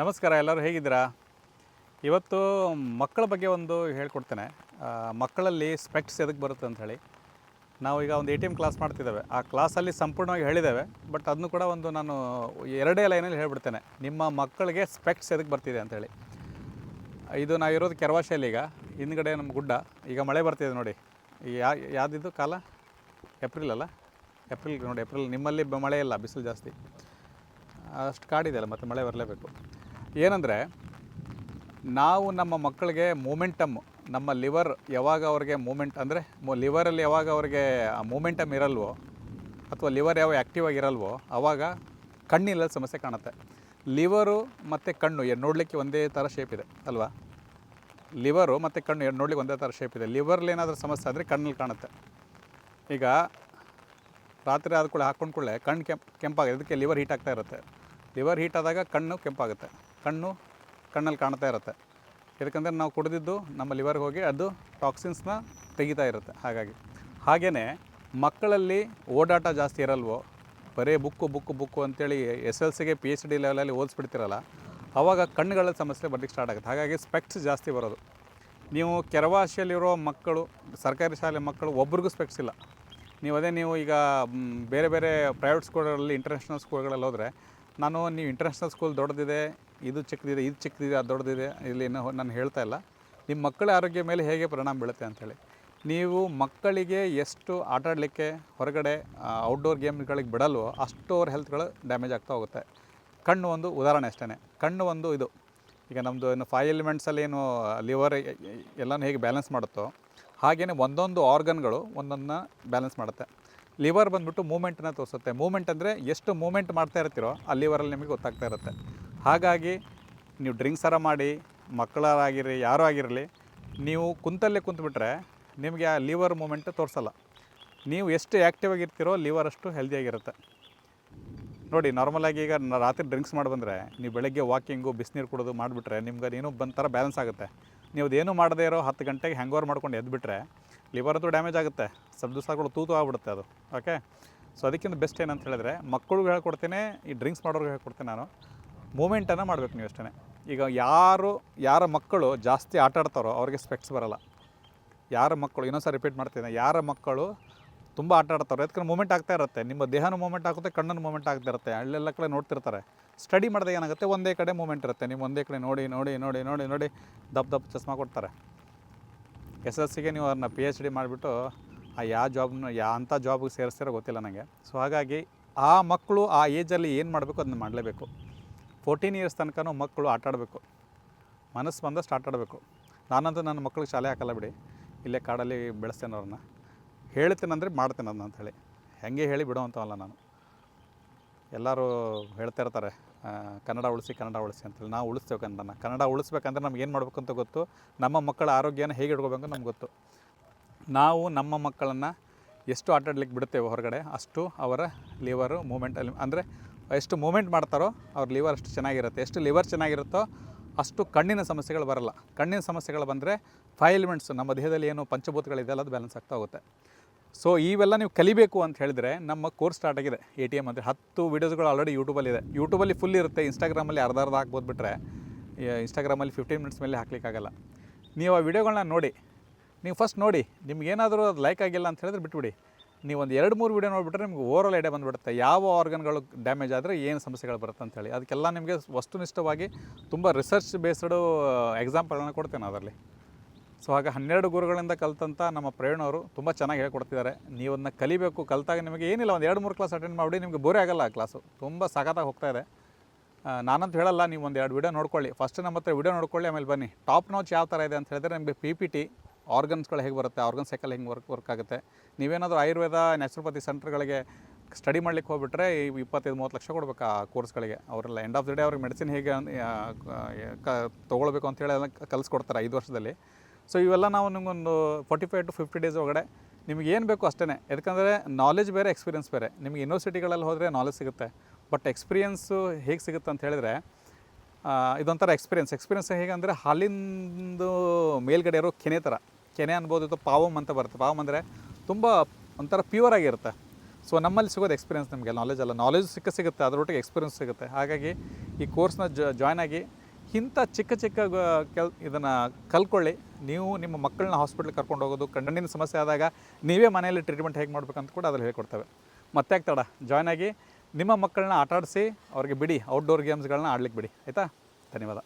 ನಮಸ್ಕಾರ, ಎಲ್ಲರೂ ಹೇಗಿದ್ದೀರಾ? ಇವತ್ತು ಮಕ್ಕಳ ಬಗ್ಗೆ ಒಂದು ಹೇಳ್ಕೊಡ್ತೇನೆ. ಮಕ್ಕಳಲ್ಲಿ ಸ್ಪೆಕ್ಟ್ಸ್ ಎದಕ್ಕೆ ಬರುತ್ತೆ ಅಂತ ಹೇಳಿ. ನಾವು ಈಗ ಒಂದು ಎ ಟಿ ಎಂ ಕ್ಲಾಸ್ ಮಾಡ್ತಿದ್ದೇವೆ. ಆ ಕ್ಲಾಸಲ್ಲಿ ಸಂಪೂರ್ಣವಾಗಿ ಹೇಳಿದ್ದೇವೆ. ಬಟ್ ಅದನ್ನು ಕೂಡ ಒಂದು ನಾನು ಎರಡೇ ಲೈನಲ್ಲಿ ಹೇಳ್ಬಿಡ್ತೇನೆ. ನಿಮ್ಮ ಮಕ್ಕಳಿಗೆ ಸ್ಪೆಕ್ಟ್ಸ್ ಎದಕ್ಕೆ ಬರ್ತಿದೆ ಅಂಥೇಳಿ ಇದು ನಾವಿರೋದು ಕೆರವಾಶೆಯಲ್ಲಿ ಈಗ. ಹಿಂದ್ಗಡೆ ನಮ್ಮ ಗುಡ್ಡ. ಈಗ ಮಳೆ ಬರ್ತಿದೆ ನೋಡಿ. ಯಾ ಯಾವುದಿದ್ದು ಕಾಲ? ಏಪ್ರಿಲ್ ಅಲ್ಲ? ಏಪ್ರಿಲ್ ನೋಡಿ ಏಪ್ರಿಲ್ ನಿಮ್ಮಲ್ಲಿ ಮಳೆ ಇಲ್ಲ, ಬಿಸಿಲು ಜಾಸ್ತಿ. ಅಷ್ಟು ಕಾಡಿದೆಯಲ್ಲ ಮತ್ತು ಮಳೆ ಬರಲೇಬೇಕು. ಏನಂದರೆ, ನಾವು ನಮ್ಮ ಮಕ್ಕಳಿಗೆ ಮೂಮೆಂಟಮ್, ನಮ್ಮ ಲಿವರ್ ಯಾವಾಗ ಅವ್ರಿಗೆ ಮೂಮೆಂಟ್, ಅಂದರೆ ಲಿವರಲ್ಲಿ ಯಾವಾಗ ಅವ್ರಿಗೆ ಮೂಮೆಂಟಮ್ ಇರಲ್ವೋ, ಅಥವಾ ಲಿವರ್ ಯಾವ ಆ್ಯಕ್ಟಿವ್ ಆಗಿರಲ್ವೋ ಆವಾಗ ಕಣ್ಣಿಲ್ಲದ ಸಮಸ್ಯೆ ಕಾಣುತ್ತೆ. ಲಿವರು ಮತ್ತು ಕಣ್ಣು ನೋಡಲಿಕ್ಕೆ ಒಂದೇ ಥರ ಶೇಪ್ ಇದೆ, ಅಲ್ವಾ? ಲಿವರು ಮತ್ತು ಕಣ್ಣು ಎರಡು ನೋಡ್ಲಿಕ್ಕೆ ಒಂದೇ ಥರ ಶೇಪ್ ಇದೆ. ಲಿವರ್ಲಿ ಏನಾದರೂ ಸಮಸ್ಯೆ ಆದರೆ ಕಣ್ಣಲ್ಲಿ ಕಾಣುತ್ತೆ. ಈಗ ರಾತ್ರಿ ಆದ ಕೂಡ ಹಾಕ್ಕೊಂಡು ಕೂಡಲೇ ಕಣ್ಣು ಕೆಂಪ್ ಕೆಂಪಾಗುತ್ತೆ ಇದಕ್ಕೆ ಲಿವರ್ ಹೀಟ್ ಆಗ್ತಾ ಇರುತ್ತೆ. ಲಿವರ್ ಹೀಟ್ ಆದಾಗ ಕಣ್ಣು ಕೆಂಪಾಗುತ್ತೆ. ಕಣ್ಣು ಕಣ್ಣಲ್ಲಿ ಕಾಣ್ತಾ ಇರುತ್ತೆ. ಯಾಕಂದರೆ ನಾವು ಕುಡಿದಿದ್ದು ನಮ್ಮ ಲಿವರ್ಗೆ ಹೋಗಿ ಅದು ಟಾಕ್ಸಿನ್ಸ್ನ ತೆಗಿತಾ ಇರುತ್ತೆ. ಹಾಗಾಗಿ ಹಾಗೆಯೇ ಮಕ್ಕಳಲ್ಲಿ ಓಡಾಟ ಜಾಸ್ತಿ ಇರಲ್ವೋ, ಬರೀ ಬುಕ್ಕು ಬುಕ್ಕು ಬುಕ್ಕು ಅಂತೇಳಿ ಎಸ್ ಎಲ್ ಸಿಗೆ ಪಿ ಎಚ್ ಡಿ ಲೆವೆಲಲ್ಲಿ ಓದಿಸ್ಬಿಡ್ತಿರಲ್ಲ ಆವಾಗ ಕಣ್ಣುಗಳ ಸಮಸ್ಯೆ ಬರ್ಲಿಕ್ಕೆ ಸ್ಟಾರ್ಟ್ ಆಗುತ್ತೆ. ಹಾಗಾಗಿ ಸ್ಪೆಕ್ಟ್ಸ್ ಜಾಸ್ತಿ ಬರೋದು. ನೀವು ಕೆರವಾಶಿಯಲ್ಲಿರೋ ಮಕ್ಕಳು, ಸರ್ಕಾರಿ ಶಾಲೆ ಮಕ್ಕಳು ಒಬ್ರಿಗೂ ಸ್ಪೆಕ್ಟ್ಸ್ ಇಲ್ಲ. ನೀವು ಅದೇ ನೀವು ಈಗ ಬೇರೆ ಬೇರೆ ಪ್ರೈವೇಟ್ ಸ್ಕೂಲ್ಗಳಲ್ಲಿ ಇಂಟರ್ನ್ಯಾಷನಲ್ ಸ್ಕೂಲ್ಗಳಲ್ಲಿ ಹೋದರೆ ನಾನು ನೀವು ಇಂಟರ್ನ್ಯಾಷನಲ್ ಸ್ಕೂಲ್ ದೊಡ್ಡದಿದೆ, ಇದು ಚಿಕ್ಕದಿದೆ ಇದು ಚಿಕ್ಕದಿದೆ, ಅದು ದೊಡ್ಡದಿದೆ, ಇಲ್ಲಿ ನಾನು ಹೇಳ್ತಾ ಇಲ್ಲ. ನಿಮ್ಮ ಮಕ್ಕಳ ಆರೋಗ್ಯ ಮೇಲೆ ಹೇಗೆ ಪರಿಣಾಮ ಬೀಳುತ್ತೆ ಅಂಥೇಳಿ. ನೀವು ಮಕ್ಕಳಿಗೆ ಎಷ್ಟು ಆಟ ಆಡಲಿಕ್ಕೆ ಹೊರಗಡೆ ಔಟ್ಡೋರ್ ಗೇಮ್ಗಳಿಗೆ ಬಿಡಲ್ವೋ ಅಷ್ಟು ಅವ್ರ ಹೆಲ್ತ್ಗಳು ಡ್ಯಾಮೇಜ್ ಆಗ್ತಾ ಹೋಗುತ್ತೆ. ಕಣ್ಣು ಒಂದು ಉದಾಹರಣೆ ಅಷ್ಟೇ ಕಣ್ಣು ಒಂದು ಇದು. ಈಗ ನಮ್ಮದು ಏನು ಫೈವ್ ಎಲಿಮೆಂಟ್ಸಲ್ಲಿ ಏನು ಲಿವರ್ ಎಲ್ಲನೂ ಹೇಗೆ ಬ್ಯಾಲೆನ್ಸ್ ಮಾಡುತ್ತೋ ಹಾಗೆಯೇ ಒಂದೊಂದು ಆರ್ಗನ್ಗಳು ಒಂದೊಂದನ್ನ ಬ್ಯಾಲೆನ್ಸ್ ಮಾಡುತ್ತೆ. ಲಿವರ್ ಬಂದ್ಬಿಟ್ಟು ಮೂಮೆಂಟನ್ನ ತೋರಿಸುತ್ತೆ. ಮೂಮೆಂಟ್ ಅಂದರೆ ಎಷ್ಟು ಮೂಮೆಂಟ್ ಮಾಡ್ತಾ ಇರ್ತೀರೋ ಆ ಲಿವರಲ್ಲಿ ನಿಮಗೆ ಗೊತ್ತಾಗ್ತಾ ಇರುತ್ತೆ. ಹಾಗಾಗಿ ನೀವು ಡ್ರಿಂಕ್ಸ್ ಅರ ಮಾಡಿ ಮಕ್ಕಳಾಗಿರಲಿ ಯಾರೂ ಆಗಿರಲಿ, ನೀವು ಕುಂತಲ್ಲೇ ಕುಂತ್ಬಿಟ್ರೆ ನಿಮಗೆ ಆ ಲಿವರ್ ಮೂಮೆಂಟ್ ತೋರಿಸಲ್ಲ. ನೀವು ಎಷ್ಟು ಆ್ಯಕ್ಟಿವ್ ಆಗಿರ್ತೀರೋ ಲಿವರ್ ಅಷ್ಟು ಹೆಲ್ದಿಯಾಗಿರುತ್ತೆ ನೋಡಿ ನಾರ್ಮಲಾಗಿ ಈಗ ರಾತ್ರಿ ಡ್ರಿಂಕ್ಸ್ ಮಾಡಿ ಬಂದರೆ, ನೀವು ಬೆಳಗ್ಗೆ ವಾಕಿಂಗು, ಬಿಸಿನೀರು ಕುಡಿದು ಮಾಡಿಬಿಟ್ರೆ ನಿಮ್ಗೆ ಅದೇನೋ ಬಂದ ಥರ ಬ್ಯಾಲೆನ್ಸ್ ಆಗುತ್ತೆ. ನೀವು ಅದೇನು ಮಾಡದೇ ಇರೋ ಹತ್ತು ಗಂಟೆಗೆ ಹ್ಯಾಂಗ್ ಓವರ್ ಮಾಡ್ಕೊಂಡು ಎದ್ಬಿಟ್ರೆ ಲಿವರ್ ಅಂತೂ ಡ್ಯಾಮೇಜ್ ಆಗುತ್ತೆ. ಸ್ವಲ್ಪ ಕೂಡ ತೂತು ಆಗ್ಬಿಡುತ್ತೆ ಅದು. ಓಕೆ ಸೊ ಅದಕ್ಕಿಂತ ಬೆಸ್ಟ್ ಏನಂತ ಹೇಳಿದ್ರೆ ಮಕ್ಕಳಿಗೆ ಹೇಳ್ಕೊಡ್ತೇನೆ, ಈ ಡ್ರಿಂಕ್ಸ್ ಮಾಡೋರ್ಗೆ ಹೇಳ್ಕೊಡ್ತೇನೆ ನಾನು. ಮೂಮೆಂಟನ್ನು ಮಾಡಬೇಕು ನೀವು ಅಷ್ಟೇ ಈಗ ಯಾರು, ಯಾರ ಮಕ್ಕಳು ಜಾಸ್ತಿ ಆಟ ಆಡ್ತಾರೋ ಅವ್ರಿಗೆ ಸ್ಪೆಕ್ಟ್ಸ್ ಬರಲ್ಲ. ಯಾರ ಮಕ್ಕಳು ಇನ್ನೊಂದ್ಸಲ ರಿಪೀಟ್ ಮಾಡ್ತೀನಿ ಯಾರ ಮಕ್ಕಳು ತುಂಬ ಆಟ ಆಡ್ತಾರೋ ಯಾಕಂದ್ರೆ ಮೂಮೆಂಟ್ ಆಗ್ತಾ ಇರುತ್ತೆ. ನಿಮ್ಮ ದೇಹನ ಮೂಮೆಂಟ್ ಆಗುತ್ತೆ ಕಣ್ಣನ್ನು ಮೂಮೆಂಟ್ ಆಗ್ತಾ ಇರುತ್ತೆ. ಅಲ್ಲೆಲ್ಲ ಕಡೆ ನೋಡ್ತಿರ್ತಾರೆ. ಸ್ಟಡಿ ಮಾಡಿದಾಗ ಏನಾಗುತ್ತೆ, ಒಂದೇ ಕಡೆ ಮೂಮೆಂಟ್ ಇರುತ್ತೆ. ನೀವು ಒಂದೇ ಕಡೆ ನೋಡಿ ನೋಡಿ ನೋಡಿ ನೋಡಿ ನೋಡಿ ದಪ್ಪ ದಪ್ಪ ಚಸ್ಮಾ ಕೊಡ್ತಾರೆ. ಎಸ್ ಎಸ್ ಸಿಗೆ ನೀವು ಅವ್ರನ್ನ ಪಿ ಎಚ್ ಡಿ ಮಾಡಿಬಿಟ್ಟು ಆ ಯಾವ ಜಾಬ್ನ ಯಾ ಅಂಥ ಜಾಬ್ಗೆ ಸೇರಿಸ್ತಿರೋ ಗೊತ್ತಿಲ್ಲ ನನಗೆ. ಸೊ ಹಾಗಾಗಿ ಆ ಮಕ್ಕಳು ಆ ಏಜಲ್ಲಿ ಏನು ಮಾಡಬೇಕು ಅದನ್ನ ಮಾಡಲೇಬೇಕು. ಫೋರ್ಟೀನ್ ಇಯರ್ಸ್ ತನಕನೂ ಮಕ್ಕಳು ಆಟ ಆಡಬೇಕು. ಮನಸ್ಸು ಬಂದಷ್ಟು ಆಟ ಆಡಬೇಕು. ನಾನಂತೂ ನನ್ನ ಮಕ್ಕಳಿಗೆ ಶಾಲೆ ಹಾಕಲ್ಲ ಬಿಡಿ. ಇಲ್ಲೇ ಕಾಡಲ್ಲಿ ಬೆಳೆಸ್ತೇನೆ ಅವ್ರನ್ನ. ಹೇಳ್ತೇನೆಂದರೆ ಮಾಡ್ತೇನೆ ಅದನ್ನ ಅಂಥೇಳಿ ಹೆಂಗೆ ಹೇಳಿ ಬಿಡುವಂಥವಲ್ಲ ನಾನು. ಎಲ್ಲರೂ ಹೇಳ್ತಾ ಇರ್ತಾರೆ. ಕನ್ನಡ ಉಳಿಸಿ ಕನ್ನಡ ಉಳಿಸಿ ಅಂತೇಳಿ ನಾವು ಉಳಿಸ್ತೇವೆ ಕನ್ನಡನ. ಕನ್ನಡ ಉಳಿಸ್ಬೇಕಂದ್ರೆ ನಮ್ಗೆ ಏನು ಮಾಡಬೇಕು ಅಂತ ಗೊತ್ತು? ನಮ್ಮ ಮಕ್ಕಳ ಆರೋಗ್ಯನ ಹೇಗೆ ಇಟ್ಕೋಬೇಕು ನಮ್ಗೆ ಗೊತ್ತು. ನಾವು ನಮ್ಮ ಮಕ್ಕಳನ್ನು ಎಷ್ಟು ಆಟಾಡ್ಲಿಕ್ಕೆ ಬಿಡ್ತೇವೆ ಹೊರಗಡೆ, ಅಷ್ಟು ಅವರ ಲಿವರು ಮೂಮೆಂಟಲ್ಲಿ ಅಂದರೆ ಎಷ್ಟು ಮೂಮೆಂಟ್ ಮಾಡ್ತಾರೋ ಅವ್ರ ಲಿವರ್ ಅಷ್ಟು ಚೆನ್ನಾಗಿರುತ್ತೆ. ಎಷ್ಟು ಲಿವರ್ ಚೆನ್ನಾಗಿರುತ್ತೋ ಅಷ್ಟು ಕಣ್ಣಿನ ಸಮಸ್ಯೆಗಳು ಬರಲ್ಲ. ಕಣ್ಣಿನ ಸಮಸ್ಯೆಗಳು ಬಂದರೆ ಫೈವ್ ಎಲಿಮೆಂಟ್ಸ್ ನಮ್ಮ ದೇಹದಲ್ಲಿ ಏನು ಪಂಚಭೂತಗಳಿದೆಯಲ್ಲ ಅದು ಬ್ಯಾಲೆನ್ಸ್ ಆಗ್ತಾ ಹೋಗುತ್ತೆ. ಸೊ ಇವೆಲ್ಲ ನೀವು ಕಲಿಬೇಕು ಅಂತ ಹೇಳಿದ್ರೆ ನಮ್ಮ ಕೋರ್ಸ್ ಸ್ಟಾರ್ಟ್ ಆಗಿದೆ. ಎ ಟಿ ಎಂ ಅಂದರೆ ಹತ್ತು ವೀಡಿಯೋಸ್ಗಳು ಆಲ್ರೆಡಿ ಯೂಟ್ಯೂಬಲ್ಲಿ ಇದೆ. ಯೂಟ್ಯೂಬಲ್ಲಿ ಫುಲ್ ಇರುತ್ತೆ. ಇನ್ಸ್ಟಾಗ್ರಾಮಲ್ಲಿ ಅರ್ಧ ಅರ್ಧ ಹಾಕ್ಬೋದು ಬಿಟ್ಟರೆ ಇನ್ಸ್ಟಾಗ್ರಾಮಲ್ಲಿ ಫಿಫ್ಟೀನ್ ಮಿನಿಟ್ಸ್ ಮೇಲೆ ಹಾಕ್ಲಿಕ್ಕಾಗಲ್ಲ. ನೀವು ಆ ವಿಡಿಯೋಗಳನ್ನ ನೋಡಿ, ನೀವು ಫಸ್ಟ್ ನೋಡಿ, ನಿಮ್ಗೆ ಏನಾದರೂ ಅದು ಲೈಕ್ ಆಗಿಲ್ಲ ಅಂತ ಹೇಳಿದ್ರೆ ಬಿಟ್ಬಿಡಿ. ನೀವು ಒಂದು ಎರಡು ಮೂರು ವೀಡಿಯೋ ನೋಡಿಬಿಟ್ರೆ ನಿಮ್ಗೆ ಓವರಾಲ್ ಐಡಿಯಾ ಬಂದುಬಿಡುತ್ತೆ. ಯಾವ ಆರ್ಗನ್ಗಳು ಡ್ಯಾಮೇಜ್ ಆದರೆ ಏನು ಸಮಸ್ಯೆಗಳು ಬರುತ್ತೆ ಅಂತೇಳಿ ಅದಕ್ಕೆಲ್ಲ ನಿಮಗೆ ವಸ್ತುನಿಷ್ಠವಾಗಿ ತುಂಬ ರಿಸರ್ಚ್ ಬೇಸ್ಡು ಎಕ್ಸಾಂಪಲ್ಗಳನ್ನ ಕೊಡ್ತೇನೆ ಅದರಲ್ಲಿ. ಸೊ ಹಾಗೆ ಹನ್ನೆರಡು ಗುರುಗಳಿಂದ ಕಲಿತಂಥ ನಮ್ಮ ಪ್ರೇರಣವರು ತುಂಬ ಚೆನ್ನಾಗಿ ಹೇಳ್ಕೊಡ್ತಿದ್ದಾರೆ. ನೀವು ಅದನ್ನ ಕಲಿಬೇಕು. ಕಲ್ತಾಗ ನಿಮಗೆ ಏನಿಲ್ಲ, ಒಂದು ಎರಡು ಮೂರು ಕ್ಲಾಸ್ ಅಟೆಂಡ್ ಮಾಡಿ ನಿಮಗೆ ಬೋರೇ ಆಗಲ್ಲ ಆ ಕ್ಲಾಸು ತುಂಬ ಸಖತ್ತಾಗಿ ಹೋಗ್ತಾ ಇದೆ. ನಾನಂತ ಹೇಳಲ್ಲ, ನೀವು ಒಂದು ಎರಡು ವಿಡಿಯೋ ನೋಡ್ಕೊಳ್ಳಿ. ಫಸ್ಟ್ ನಮ್ಮ ಹತ್ರ ವಿಡಿಯೋ ನೋಡ್ಕೊಳ್ಳಿ, ಆಮೇಲೆ ಬನ್ನಿ. ಟಾಪ್ ನೋಚ್ ಯಾವ ಥರ ಇದೆ ಅಂತ ಹೇಳಿದ್ರೆ ನಿಮಗೆ ಪಿ ಪಿ ಟಿ ಆರ್ಗನ್ಸ್ಗಳು ಹೇಗೆ ಬರುತ್ತೆ ಆರ್ಗನ್ ಸೈಕಲ್ ಹೆಂಗೆ ವರ್ಕ್ ವರ್ಕ್ ಆಗುತ್ತೆ. ನೀವೇನಾದರೂ ಆಯುರ್ವೇದ ನ್ಯಾಚುರೋಪತಿ ಸೆಂಟ್ರ್ಗಳಿಗೆ ಸ್ಟಡಿ ಮಾಡ್ಲಿಕ್ಕೆ ಹೋಗ್ಬಿಟ್ರೆ ಈ ಇಪ್ಪತ್ತೈದು, ಮೂವತ್ತು ಲಕ್ಷ ಕೊಡ್ಬೇಕು ಆ ಕೋರ್ಸ್ಗಳಿಗೆ ಅವರೆಲ್ಲ ಎಂಡ್ ಆಫ್ ದ ಡೇ ಅವ್ರಿಗೆ ಮೆಡಿಸಿನ್ ಹೇಗೆ ಕ, ತೊಗೊಳ್ಬೇಕು ಅಂತೇಳಿ ಎಲ್ಲ ಕಲಿಸ್ಕೊಡ್ತಾರೆ ಐದು ವರ್ಷದಲ್ಲಿ. ಸೊ ಇವೆಲ್ಲ ನಾವು ನಿಮಗೊಂದು forty five to fifty days ಒಳಗಡೆ ನಿಮ್ಗೆ ಏನು ಬೇಕು ಅಷ್ಟೇ ಯಾಕಂದರೆ ನಾಲೆಜ್ ಬೇರೆ ಎಕ್ಸ್ಪೀರಿಯೆನ್ಸ್ ಬೇರೆ. ನಿಮಗೆ ಯೂನಿವರ್ಸಿಟಿಗಳಲ್ಲಿ ಹೋದರೆ ನಾಲೆಜ್ ಸಿಗುತ್ತೆ. ಬಟ್ ಎಕ್ಸ್ಪೀರಿಯೆನ್ಸು ಹೇಗೆ ಸಿಗುತ್ತೆ ಅಂತ ಹೇಳಿದ್ರೆ ಇದೊಂಥರ ಎಕ್ಸ್ಪೀರಿಯನ್ಸ್ ಎಕ್ಸ್ಪೀರಿಯನ್ಸ್ ಹೇಗೆ ಅಂದರೆ ಹಾಲಿಂದು ಮೇಲ್ಗಡೆ ಇರೋ ಕೆನೆ ಥರ ಕೆನೆ ಅನ್ಬೋದು ಇದು ಪಾವಮ್ ಅಂತ ಬರುತ್ತೆ. ಪಾವಮ್ ಅಂದರೆ ತುಂಬ ಒಂಥರ ಪ್ಯೂರ್ ಆಗಿರುತ್ತೆ. ಸೊ ನಮ್ಮಲ್ಲಿ ಸಿಗೋದು ಎಕ್ಸ್ಪೀರಿಯನ್ಸ್ ನಿಮಗೆ ನಾಲೆಜ್ ಅಲ್ಲ. ನಾಲೆಜ್ ಸಿಕ್ಕ ಸಿಗುತ್ತೆ ಅದರೊಟ್ಟಿಗೆ ಎಕ್ಸ್ಪೀರಿಯನ್ಸ್ ಸಿಗುತ್ತೆ. ಹಾಗಾಗಿ ಈ ಕೋರ್ಸ್ನ ಜಾಯ್ನ್ ಆಗಿ ಇಂಥ ಚಿಕ್ಕ ಚಿಕ್ಕ ಕೆಲ್ ಇದನ್ನು ಕಲ್ತ್ಕೊಳ್ಳಿ. ನೀವು ನಿಮ್ಮ ಮಕ್ಕಳನ್ನ ಹಾಸ್ಪಿಟ್ಲಿಗೆ ಕರ್ಕೊಂಡು ಹೋಗೋದು, ಕಣ್ಣಿನ ಸಮಸ್ಯೆ ಆದಾಗ ನೀವೇ ಮನೆಯಲ್ಲಿ ಟ್ರೀಟ್ಮೆಂಟ್ ಹೇಗೆ ಮಾಡಬೇಕಂತ ಕೂಡ ಅದ್ರಲ್ಲಿ ಹೇಳ್ಕೊಡ್ತೇವೆ. ಮತ್ತೆ ತಡ? ಜಾಯ್ನ್ ಆಗಿ ನಿಮ್ಮ ಮಕ್ಕಳನ್ನ ಆಟಾಡಿಸಿ, ಅವ್ರಿಗೆ ಬಿಡಿ ಔಟ್ಡೋರ್ ಗೇಮ್ಸ್ಗಳನ್ನ ಆಡ್ಲಿಕ್ಕೆ ಬಿಡಿ. ಆಯಿತಾ? ಧನ್ಯವಾದ.